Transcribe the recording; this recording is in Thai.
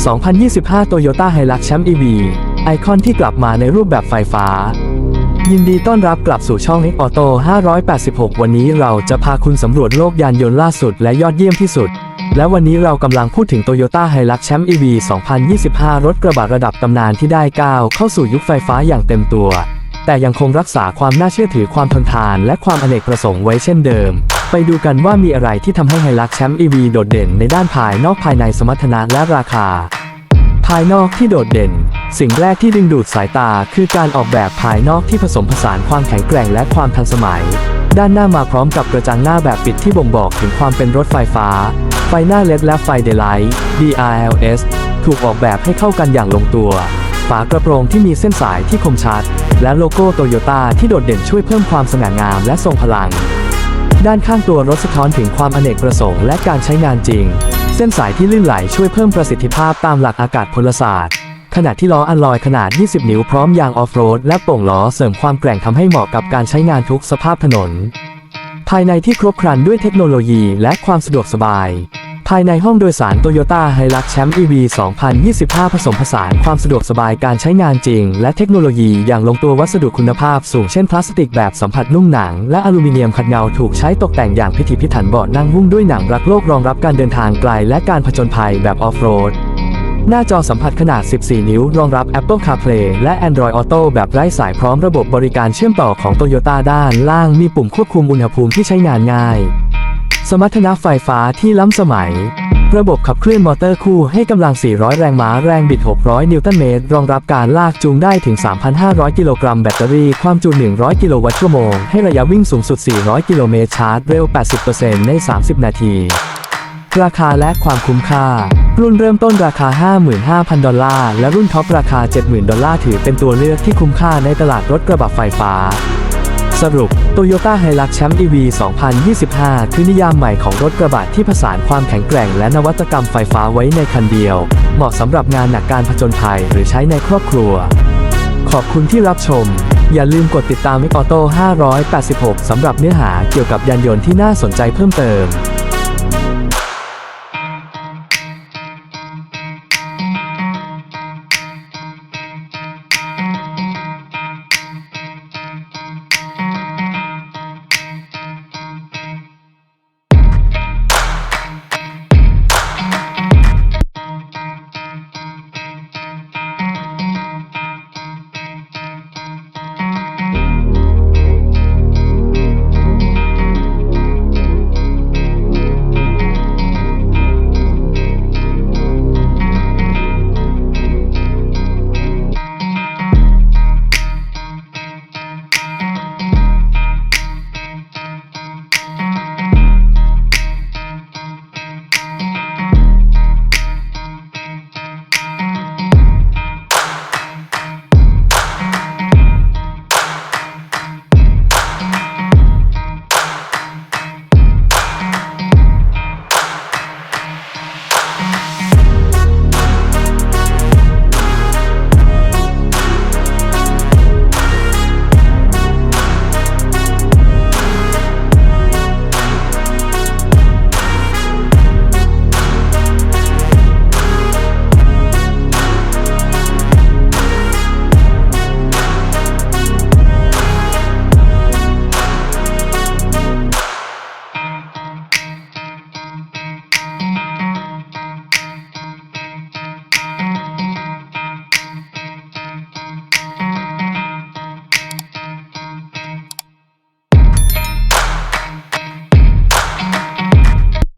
2025 Toyota Hilux Champ EV ไอคอนที่กลับมาในรูปแบบไฟฟ้า ยินดีต้อนรับกลับสู่ช่อง X Auto 586 วันนี้เราจะพาคุณสำรวจโลกยานยนต์ล่าสุดและยอดเยี่ยมที่สุด และวันนี้เรากำลังพูดถึง Toyota Hilux Champ EV 2025 รถกระบะระดับตำนานที่ได้ก้าวเข้าสู่ยุคไฟฟ้าอย่างเต็มตัว แต่ยังคงรักษาความน่าเชื่อถือความทนทาน และความอเนกประสงค์ไว้เช่นเดิม ไปดูกันว่ามีอะไรที่ทำให้ Hilux Champ EV โดดเด่นในด้านภายนอกภายในสมรรถนะและราคา ภายนอกที่โดดเด่น สิ่งแรกที่ดึงดูดสายตาคือการออกแบบภายนอกที่ผสมผสานความแข็งแกร่งและความทันสมัย ด้านหน้ามาพร้อมกับกระจังหน้าแบบปิดที่บ่งบอกถึงความเป็นรถไฟฟ้า ไฟหน้าเลดและไฟเดย์ไลท์ DRLS ถูกออกแบบให้เข้ากันอย่างลงตัว ฝากระโปรงที่มีเส้นสายที่คมชัด และโลโก้โตโยต้าที่โดดเด่นช่วยเพิ่มความสง่างามและทรงพลัง ด้านข้างตัวรถสะท้อนถึงความอเนกประสงค์และการใช้งานจริง เส้นสายที่ลื่นไหลช่วยเพิ่มประสิทธิภาพตามหลักอากาศพลศาสตร์ ขณะที่ล้ออัลลอยขนาด 20 นิ้วพร้อมยางออฟโรดและโป่งล้อเสริมความแกร่งทำให้เหมาะกับการใช้งานทุกสภาพถนน ภายในที่ครบครันด้วยเทคโนโลยีและความสะดวกสบาย ภายในห้องโดยสาร Toyota Hilux Champ EV 2025 ผสมผสานความสะดวกสบายการใช้งานจริง และเทคโนโลยีอย่างลงตัววัสดุคุณภาพสูงเช่นพลาสติกแบบสัมผัสนุ่มหนัง และอลูมิเนียมขัดเงาถูกใช้ตกแต่งอย่างพิถีพิถันเบาะนั่งหุ้มด้วยหนังรักโลกรองรับการเดินทางไกลและการผจญภัยแบบออฟโรดหน้าจอสัมผัสขนาด 14 นิ้ว รองรับ Apple CarPlay และ Android Auto แบบไร้สายพร้อมระบบบริการเชื่อมต่อของ Toyota ด้านล่างมีปุ่มควบคุมอุณหภูมิที่ใช้งานง่าย สมรรถนะไฟฟ้าที่ล้ำสมัย ระบบขับเคลื่อนมอเตอร์คู่ให้กำลัง 400 แรงม้าแรงบิด 600 นิวตันเมตร รองรับการลากจูงได้ถึง 3,500 กิโลกรัมแบตเตอรี่ความจุ 100 กิโลวัตต์ชั่วโมง ให้ระยะวิ่งสูงสุด 400 กิโลเมตรชาร์จเร็ว 80%ใน 30 นาที ราคาและความคุ้มค่า รุ่นเริ่มต้นราคา 55,000 ดอลลาร์ และรุ่นท็อปราคา 70,000 ดอลลาร์ถือเป็นตัวเลือกที่คุ้มค่าในตลาดรถกระบะไฟฟ้า สรุป Toyota Hilux แชมป์ EV 2025 คือนิยามใหม่ของรถกระบะที่ผสานความแข็งแกร่งและนวัตกรรมไฟฟ้าไว้ในคันเดียว เหมาะสำหรับงานหนักการผจญภัยหรือใช้ในครอบครัว ขอบคุณที่รับชม อย่าลืมกดติดตามมิกออโต้586 สำหรับเนื้อหาเกี่ยวกับยานยนต์ที่น่าสนใจเพิ่มเติม